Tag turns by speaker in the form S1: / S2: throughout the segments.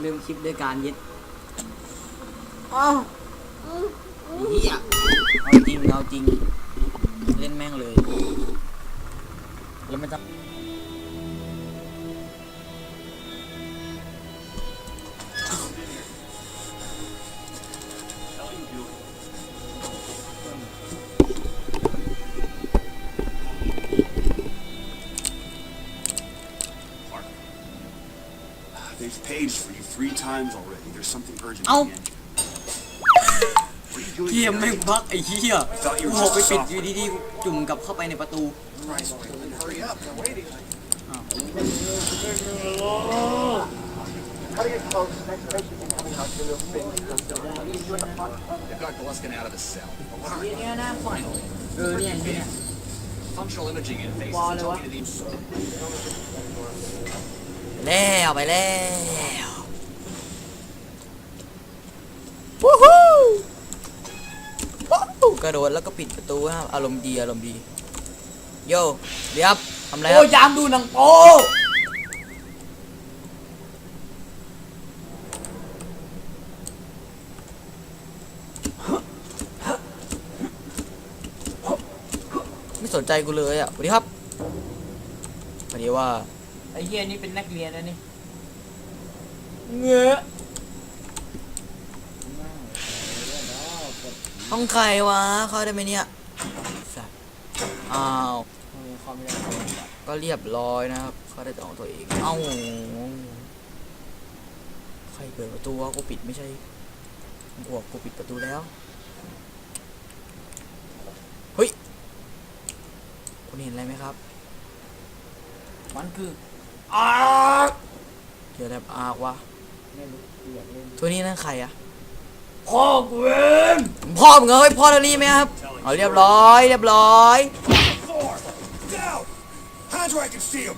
S1: เริ่มคลิปด้วยการยึดอ้าวเฮียเอาจริงเอาจริง เล่นแม่งเลย แล้วมันจะ
S2: They've paged for you three times already. There's something urgent
S1: Ow.
S2: at the end. What are you doing
S1: เฮีย
S2: here?
S1: แม่งบักไอ้เฮีย
S2: thought you
S1: กู
S2: were
S1: หกไป
S2: just
S1: ปิด
S2: soft.
S1: อยู่ดีๆกูจุ่มกลับเข้าไปในประตู
S2: Christ, Waylon, hurry up. They're waiting. They've got Gluskin out of the cell. Alarm. Finally.
S1: เออเนี่ยเนี่ย
S2: Functional imaging interface.
S1: Wow,
S2: Tell
S1: what?
S2: me to the
S1: แล้วไปแล้ว วู้ฮู้วู้ฮู้กระโดดแล้วก็ปิดประตูครับอารมณ์ดีอารมณ์ดี โยเดี๋ยวครับทำอะไรค
S3: โอ้
S1: รับ
S3: ยามดูหนังโป๊
S1: ไม่สนใจกูเลยอะสวัสดีครับพอดีว่า
S3: ไอ้เฮียนี่เป็นนักเรียนนะนี่
S1: เงอะ ห้องใครวะ เข้าได้ไหมเนี่ยสัตว์อ้าว
S3: ความไม่ได้
S1: ก็เรียบร้อยนะครับ เขาได้แต่ของตัวเอง เอ้า ใครเปิดประตูวะกูปิดไม่ใช่บวกกูปิดประตูแล้ว เฮ้ย คุณเห็นอะไรไหมครับ
S3: มันคือ
S1: อาเจอแบบอากวะ
S3: ไม่รู้กูอยากเล่น
S1: ตัวนี้นั่นใครอะ
S3: พ่อกูเอง
S1: พ่อมึงเอ้ยพ่อเท่านี้ไหมครับ เอาเรียบร้อย เรียบร้อย
S2: floor. Down. Hands where I can see 'em.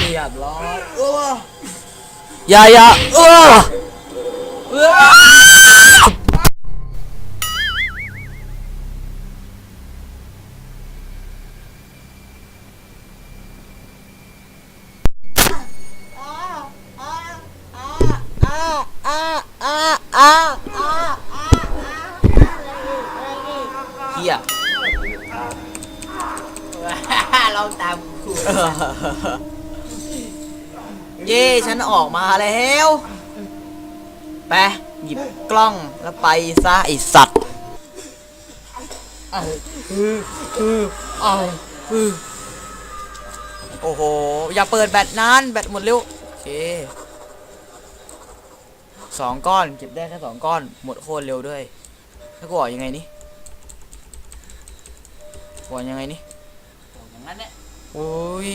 S1: เรียบร้อยเอออย่าอย่าเออเออ เฮีย
S3: เราตามกู
S1: เย่ฉันออกมาแล้วไปหยิบกล้องแล้วไปซะไอสัตว์โอ้โห อย่าเปิดแบตนานแบตหมดเร็ว โอเคสองก้อน เก็บได้แค่สองก้อน หมดโคตรเร็วด้วย แล้วกูออกยังไงนี่ กูออกยังไงนี่
S3: อย่างนั้นเนี่ย
S1: โอ้ย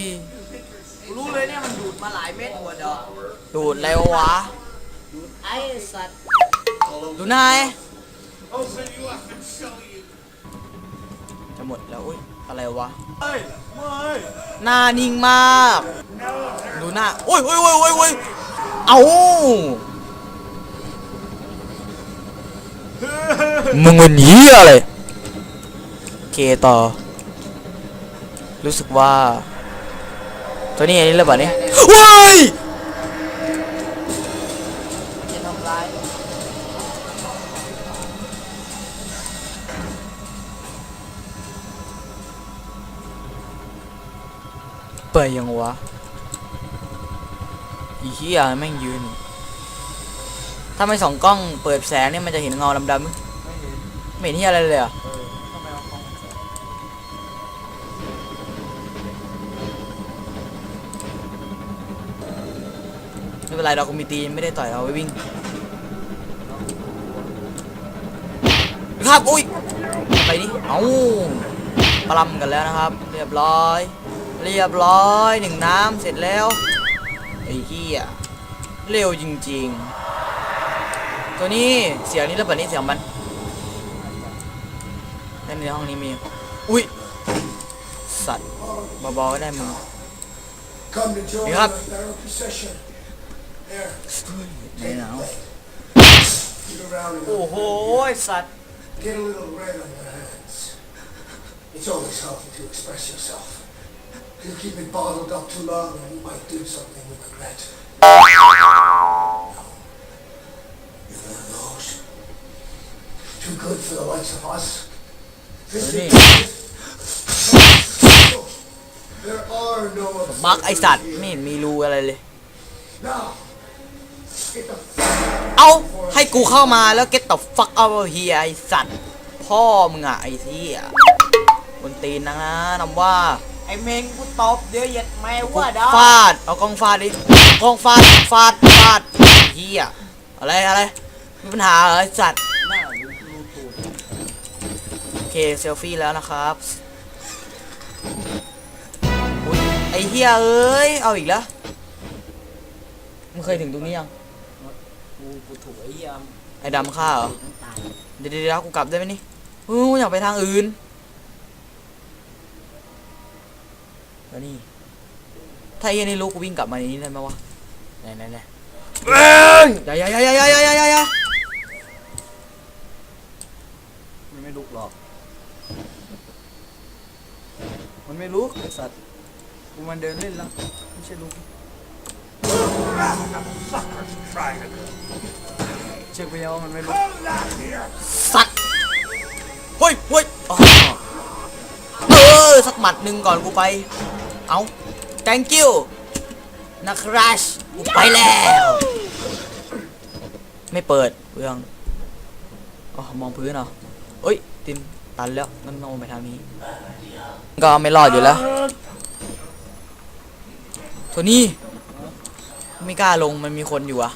S3: กูรู้เลยเนี่ยมันดูดมาหลายเม็ดหัวดอก
S1: ดูดแล้ววะ
S3: ไอ้สัตว์
S1: ดูนายจะหมดแล้วอุ้ยอะไรวะหน้านิ่งมาก ดูหน้าโอ้ยโอ้ยโอ้ยโอ้ยโอ้ยเอามึงมันเหี้ยอะไรโอเคต่อ รู้สึกว่า ตัวนี้อันนี้เลยป่ะเนี่ยว้าย
S3: จะทำร้าย
S1: เปิดยังวะอีเหี้ยแม่งยืน ถ้าไม่ส่องกล้องเปิดแสงเนี่ยมันจะเห็นเงาดำๆ
S3: ไม่เห็น
S1: ไม่เห็นเหี้ยอะไรเลยเหรอะ
S3: เป็
S1: นไรเราคงมีตีนไม่ได้ต่อยเราไว้วิ่งครับอุ้ยไปดิเอาปลำกันแล้วนะครับ เรียบร้อย เรียบร้อยหนึ่งน้ำเสร็จแล้วไอ้เหี้ยเร็วจริง ๆ ตัวนี้เสียงนี้แล้วแบบนี้เสียงมันด้านในห้องนี้มีอุ้ยสัตว์เบาๆก็ได้มึง
S4: Come to join
S1: Yep.
S4: the therapy session. There,
S1: ไม่หนาว
S4: get around and
S1: โอ้โหสัตว์
S4: get a little red on your hands. It's always healthy to express yourself. If you keep it bottled up too long, you might do something you regret. You're one of those. Too good for the likes of us. This
S1: Really?
S4: is There are no
S1: บักไอสัตว์
S4: observers
S1: ไม่
S4: here.
S1: เห็นมีรูอะไรเลย
S4: Now, get the fuck
S1: เอาให้กูเข้ามาแล้ว get the fuck out of here ไอสัตว์ พ่อมึงอะไอ้เหี้ยบนตีนนะนะนำว่า
S3: ไอ้เมงกูตบเดี๋ยวเหย็ดแม่
S1: กู
S3: ว่าดอ
S1: ฟาด เอากล้องฟาดดิกล้องฟาด ฟาด ฟาดเหี้ยอะไรอะไร มีปัญหาเหรอไอสัตว์
S3: หน้ารูรูตูด
S1: โอเค เซลฟี่แล้วนะครับอุ๊ยไอเฮียเอ้ย เอาอีกแล้วมึงเคยถึงตรงนี้ยัง
S3: กูกูถูกไอ้เหี้ย
S1: ไอ้ดำฆ่าเหรอ
S3: น้ำตาล
S1: เดี๋ยวเดี๋ยวเดี๋ยวกูกลับได้ไหมนี่อู้อยากไปทางอื่นแล้วนี่ ถ้าไอ้เหี้ยนี่รู้กูวิ่งกลับมาในนี้ได้ไหมวะไหนไหนไหนเอ้ยอย่าอย่าอย่าอย่าอย่าอย่าอย่าอย่า
S3: มันไม่ลุกหรอก มันไม่ลุกไอ้สัตว์ กูมันเดินเล่นแล้วไม่ใช่ลุก เช็คไปยังว่ามันไม่ลุก
S1: สัตว์เฮ้ยเฮ้ยอ๋อเออสักหมัดหนึ่งก่อนกูไป เอา thank you นะครับกูไปแล้ว ไม่เปิดเรื่องอ๋อมองพื้นเหรอเอ้ยติมตันแล้วงั้นเอาไปทางนี้ ก็ไม่รอดอยู่แล้วโทนี่ ไม่กล้าลงมันมีคนอยู่อะ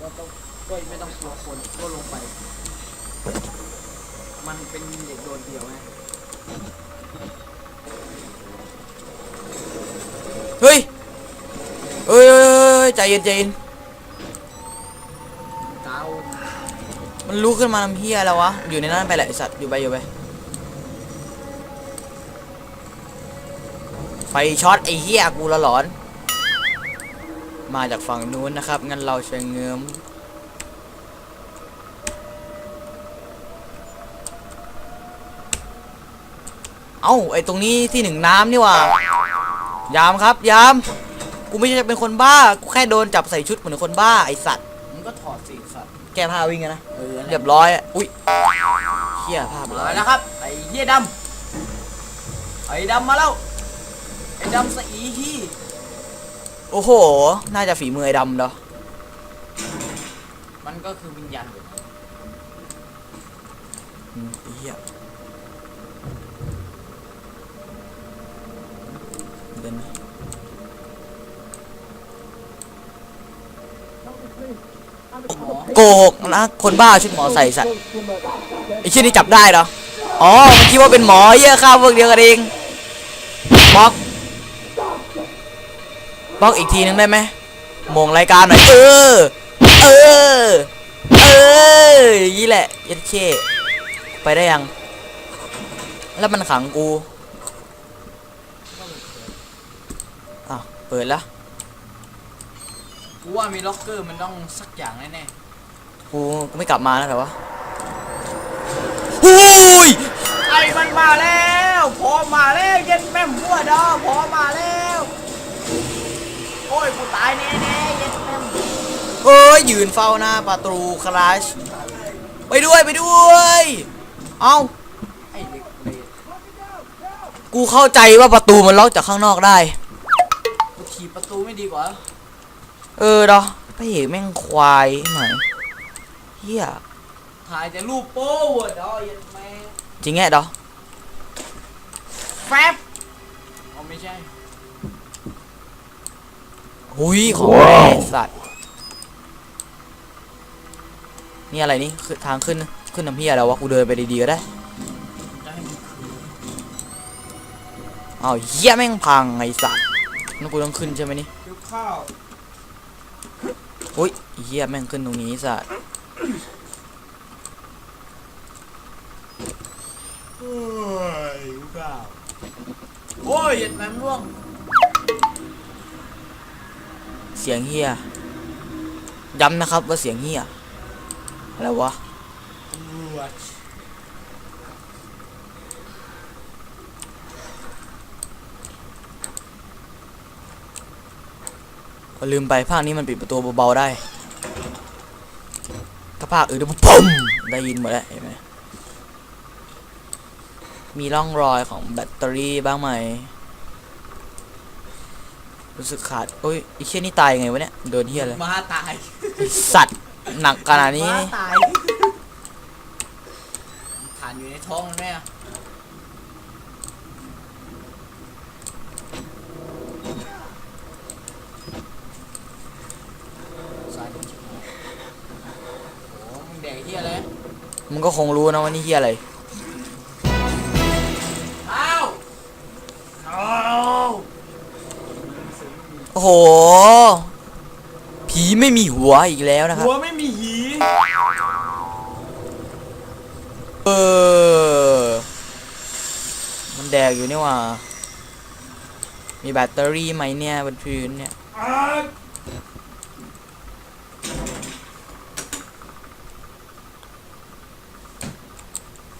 S3: ก็ต้องก็ไม่ต้องกลัวคนก็ลงไป มันเป็นเด็กโดดเดี่ยวไง
S1: เฮ้ยเฮ้ยเฮ้ยเฮ้ยใจเย็นใจเย็น
S3: เก้า
S1: มันลุกขึ้นมาทำเฮียแล้ววะ อยู่ในนั้นไปแหละไอสัตว์อยู่ไปอยู่ไปไฟช็อตไอเฮียกูละหลอน มาจากฝั่งนู้นนะครับ งั้นเราจะเงื้อมเอ้าไอตรงนี้ที่หนึ่งน้ำนี่หว่ายามครับ ยาม กูไม่ใช่เป็นคนบ้า กูแค่โดนจับใส่ชุดเหมือนคนบ้าไอสัตว์
S3: มันก็ถอดสีสัตว์
S1: แก้ผ้าวิ่งอะนะ
S3: เออ
S1: เรียบร้อยอะอุ้ยเฮียภาพ
S3: มา
S1: ร้อย
S3: แล้วครับ ไอ้เหี้ยดำไอ้ดำมาแล้ว ไอ้ดำสะอีที่
S1: โอ้โห น่าจะฝีมือไอ้ดำเนาะ
S3: มันก็คือวิญญาณอยู่
S1: อืมไอ้เฮียเดินไหม
S3: หมอ
S1: โกหกนะคนบ้าชุดหมอใส่สัตว์ไอ้ชื่อนี้จับได้เหรอ อ๋อมันคิดว่าเป็นหมอเหี้ยข้าวพวกเดียวกันเองบล็อก บล็อกอีกทีนึงได้ไหมโมงรายการหน่อยเออ เออ เอออย่างนี้แหละยัดเคไปได้ยัง แล้วมันขังกูอ้าวเปิดแล้ว
S3: กูว่ามีล็อกเกอร์มันต้องสักอย่างแน่
S1: กูกูไม่กลับมาแล้วแต่ว่าหุ้ย
S3: ๆไอ้มันมาแล้วพอมาแล้วเย็นแม่มหัวดอพอมาแล้วโอ้ยกูตายแน่ๆเย็นแม่ม
S1: เฮ้ยยืนเฝ้าหน้าประตูคราชไปด้วยไปด้วย เอ้า
S3: ไอ้เด็กเบรด
S1: กูเข้าใจว่าประตูมันล็อกจากข้างนอกได้
S3: กูถีบประตูไม่ดีกว่า
S1: เออดอพระเอกแม่งควายหน่อยเฮีย
S3: ถ่ายแต่รูปโป้หัวดอเย็นแม่
S1: จริงแง่ดอ
S3: แฟบเอาไม่ใช่
S1: หุยของแม่สัตว์นี่อะไรนี่คือทางขึ้นขึ้นน้ำเฮียแล้ววะกูเดินไปดีๆก็ได้
S3: จะให้มึงคืน
S1: อ้าวเฮียแม่งพังไอสัตว์นั่นกูต้องขึ้นใช่ไหมนี่
S3: คือข้าว
S1: อุ้ยเฮียแม่งขึ้นตรงนี้สัตว์
S3: โอ้ยข้าวโอ้ยเย็นแม่มร่วง
S1: เสียงเฮียย้ำนะครับว่าเสียงเฮียอะไรวะลืมไปภาคนี้มันปิดประตูเบาๆได้ ถ้าภาคอื่นมันปุ๊มได้ยินหมดแล้วเห็นไหมมีร่องรอยของแบตเตอรี่บ้างไหม รู้สึกขาดโอ้ยไอ้เชี่ยนี่ตายยังไงวะเนี่ยโดนเฮียเลย
S3: มาตาย
S1: ไอ้สัตว์หนักขนาดนี้
S3: มา
S1: นี่
S3: ตายฐานอยู่ในท้องมันไหมอะสายโอ้มึงแดกที่อะไร
S1: มึงก็คงรู้นะว่านี่เฮียอะไร โอ้โห ผีไม่มีหัวอีกแล้วนะครับ
S3: หัวไม่มีหี
S1: เออ มันแดกอยู่นี่หว่า มีแบตเตอรี่ไหมเนี่ยบนพื้นเนี่ย
S3: อ้าว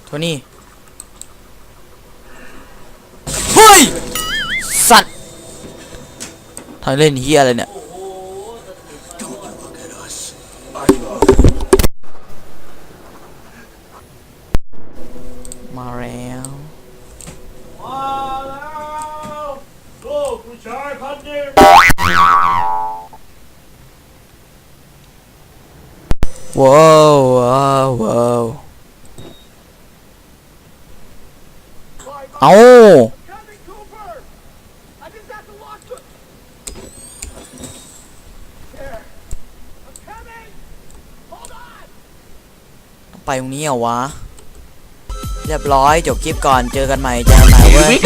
S1: โทนี่ เฮ้ยสัตว์ทำ เล่นเฮียอะไรเนี่ย
S4: Don't you look at us. I love
S1: มาแล้ว
S3: มาแล้วโลกผู้ชายพันนี้
S1: ว้าวว้าวว้าวเอา
S4: Coming, Cooper! I just have to lock the... There. I'm coming! Hold on!
S1: ไปตรงนี้เหรอวะ เรียบร้อยจบคลิปก่อนเจอกันใหม่เจอกันใหม่เว้ย